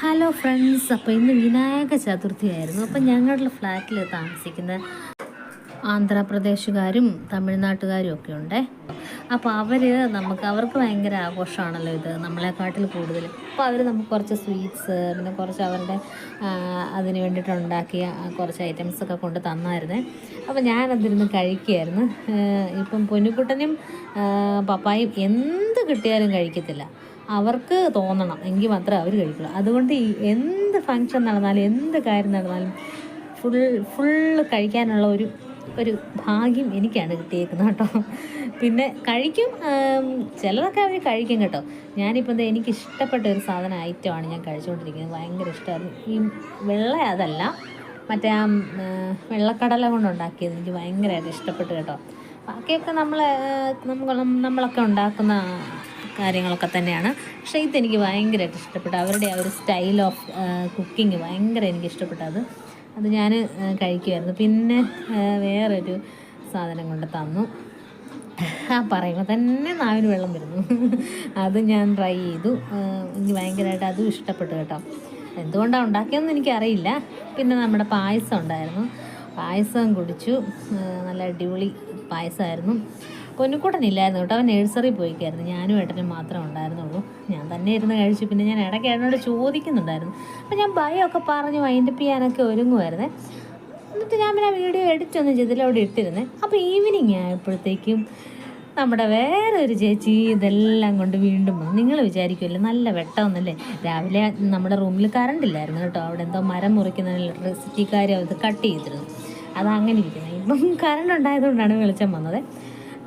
Hello friends അപ്പോൾ ഇന്ന് വിനായക ചതുർത്ഥിയായിരുന്നു. അപ്പം ഞങ്ങളുടെ ഫ്ലാറ്റിൽ താമസിക്കുന്ന ആന്ധ്രാപ്രദേശുകാരും തമിഴ്നാട്ടുകാരും ഒക്കെ ഉണ്ട്. അപ്പോൾ അവർ നമുക്ക് അവർക്ക് ഭയങ്കര ആഘോഷമാണല്ലോ ഇത് നമ്മളെക്കാട്ടിൽ കൂടുതൽ. അപ്പോൾ അവർ നമുക്ക് കുറച്ച് സ്വീറ്റ്സ് പിന്നെ കുറച്ച് അവരുടെ അതിന് വേണ്ടിയിട്ട് ഉണ്ടാക്കിയ കുറച്ച് ഐറ്റംസൊക്കെ കൊണ്ട് തന്നായിരുന്നേ. അപ്പോൾ ഞാനതിരുന്ന് കഴിക്കുകയായിരുന്നു. ഇപ്പം പൊന്നുക്കുട്ടനും പപ്പായും എന്ത് കിട്ടിയാലും കഴിക്കത്തില്ല. അവർക്ക് തോന്നണം എങ്കിൽ മാത്രമേ അവർ കഴിക്കുള്ളൂ. അതുകൊണ്ട് ഈ എന്ത് ഫങ്ഷൻ നടന്നാലും എന്ത് കാര്യം നടന്നാലും ഫുൾ ഫുള്ള് കഴിക്കാനുള്ള ഒരു ഒരു ഭാഗ്യം എനിക്കാണ് കിട്ടിയേക്കുന്നത് കേട്ടോ. പിന്നെ കഴിക്കും ചിലതൊക്കെ അവർ കഴിക്കും കേട്ടോ. ഞാനിപ്പോൾ എനിക്ക് ഇഷ്ടപ്പെട്ട ഒരു സാധന ഐറ്റമാണ് ഞാൻ കഴിച്ചുകൊണ്ടിരിക്കുന്നത്. ഭയങ്കര ഇഷ്ടമായിരുന്നു ഈ വെള്ള അതല്ല മറ്റേ ആ വെള്ളക്കടല കൊണ്ടുണ്ടാക്കിയത് എനിക്ക് ഭയങ്കരമായിട്ട് ഇഷ്ടപ്പെട്ടു കേട്ടോ. ബാക്കിയൊക്കെ നമ്മൾ നമ്മൾ നമ്മളൊക്കെ ഉണ്ടാക്കുന്ന കാര്യങ്ങളൊക്കെ തന്നെയാണ്. പക്ഷേ ഇതെനിക്ക് ഭയങ്കരമായിട്ട് ഇഷ്ടപ്പെട്ടു. അവരുടെ ആ ഒരു സ്റ്റൈൽ ഓഫ് കുക്കിംഗ് ഭയങ്കര എനിക്ക് ഇഷ്ടപ്പെട്ടത് അത് ഞാൻ കഴിക്കുമായിരുന്നു പിന്നെ വേറൊരു സാധനം കൊണ്ട് തന്നു. ആ പറയുമ്പോൾ തന്നെ നാവിന് വെള്ളം വരുന്നു. അത് ഞാൻ ട്രൈ ചെയ്തു. എനിക്ക് ഭയങ്കരമായിട്ട് അതും ഇഷ്ടപ്പെട്ടു കേട്ടോ. എന്തുകൊണ്ടാണ് ഉണ്ടാക്കിയതെന്ന് എനിക്കറിയില്ല. പിന്നെ നമ്മുടെ പായസം ഉണ്ടായിരുന്നു. പായസം കുടിച്ചു. നല്ല അടിപൊളി പായസമായിരുന്നു. പൊന്നുക്കൂട്ടനില്ലായിരുന്നു കേട്ടോ. അവൻ നഴ്സറി പോയിക്കായിരുന്നു. ഞാനും ഏട്ടനും മാത്രമേ ഉണ്ടായിരുന്നുള്ളൂ. ഞാൻ തന്നെ ഇരുന്ന് കഴിച്ചു. പിന്നെ ഞാൻ ഇടയ്ക്ക് ഏട്ടനോട് ചോദിക്കുന്നുണ്ടായിരുന്നു. അപ്പം ഞാൻ ഭയമൊക്കെ പറഞ്ഞ് വൈൻഡപ്പ് ചെയ്യാനൊക്കെ ഒരുങ്ങുമായിരുന്നേ എന്നിട്ട് ഞാൻ പിന്നെ വീഡിയോ എഡിറ്റ് ഒന്നും ചെയ്തില്ല അവിടെ ഇട്ടിരുന്നേ. അപ്പോൾ ഈവനിങ് ആയപ്പോഴത്തേക്കും നമ്മുടെ വേറെ ഒരു ചേച്ചി ഇതെല്ലാം കൊണ്ട് വീണ്ടും നിങ്ങൾ വിചാരിക്കുമല്ലോ നല്ല വെട്ടമൊന്നല്ലേ? രാവിലെ നമ്മുടെ റൂമിൽ കറണ്ട് ഇല്ലായിരുന്നു കേട്ടോ. അവിടെ എന്തോ മരം മുറിക്കുന്ന ഇലക്ട്രിസിറ്റിക്കാരും അത് കട്ട് ചെയ്തിരുന്നു. അത് അങ്ങനെ ഇരിക്കുന്നത് ഇപ്പം കറണ്ട് ഉണ്ടായതുകൊണ്ടാണ് വെളിച്ചം വന്നത്.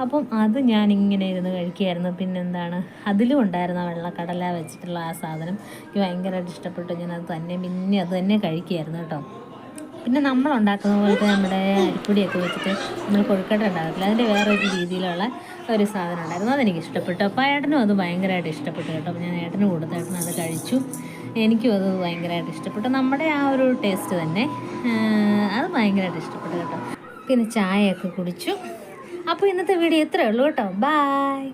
അപ്പം അത് ഞാൻ ഇങ്ങനെ ഇരുന്ന് കഴിക്കുകയായിരുന്നു. പിന്നെന്താണ്? അതിലും ഉണ്ടായിരുന്ന വെള്ളക്കടല വെച്ചിട്ടുള്ള ആ സാധനം എനിക്ക് ഭയങ്കരമായിട്ട് ഇഷ്ടപ്പെട്ടു. ഞാൻ അത് തന്നെ പിന്നെ അത് തന്നെ കഴിക്കുകയായിരുന്നു കേട്ടോ. പിന്നെ നമ്മൾ ഉണ്ടാക്കുന്ന പോലത്തെ നമ്മുടെ അരിപ്പൊടിയൊക്കെ വെച്ചിട്ട് നമ്മൾ കൊഴുക്കട്ട ഉണ്ടാകത്തില്ല. അതിന്റെ വേറൊരു രീതിയിലുള്ള ഒരു സാധനം ഉണ്ടായിരുന്നു. അതെനിക്ക് ഇഷ്ടപ്പെട്ടു. അപ്പോൾ ഏട്ടനും അത് ഭയങ്കരമായിട്ട് ഇഷ്ടപ്പെട്ടു കേട്ടോ. ഞാൻ ഏട്ടന് കൊടുത്ത ഏട്ടനും അത് കഴിച്ചു. എനിക്കും അത് ഭയങ്കരമായിട്ട് ഇഷ്ടപ്പെട്ടു. നമ്മുടെ ആ ഒരു ടേസ്റ്റ് തന്നെ അത് ഭയങ്കരമായിട്ട് ഇഷ്ടപ്പെട്ടു കേട്ടോ. പിന്നെ ചായയൊക്കെ കുടിച്ചു. അപ്പോൾ ഇന്നത്തെ വീഡിയോ ഇത്രയേ ഉള്ളൂ കേട്ടോ. ബായ്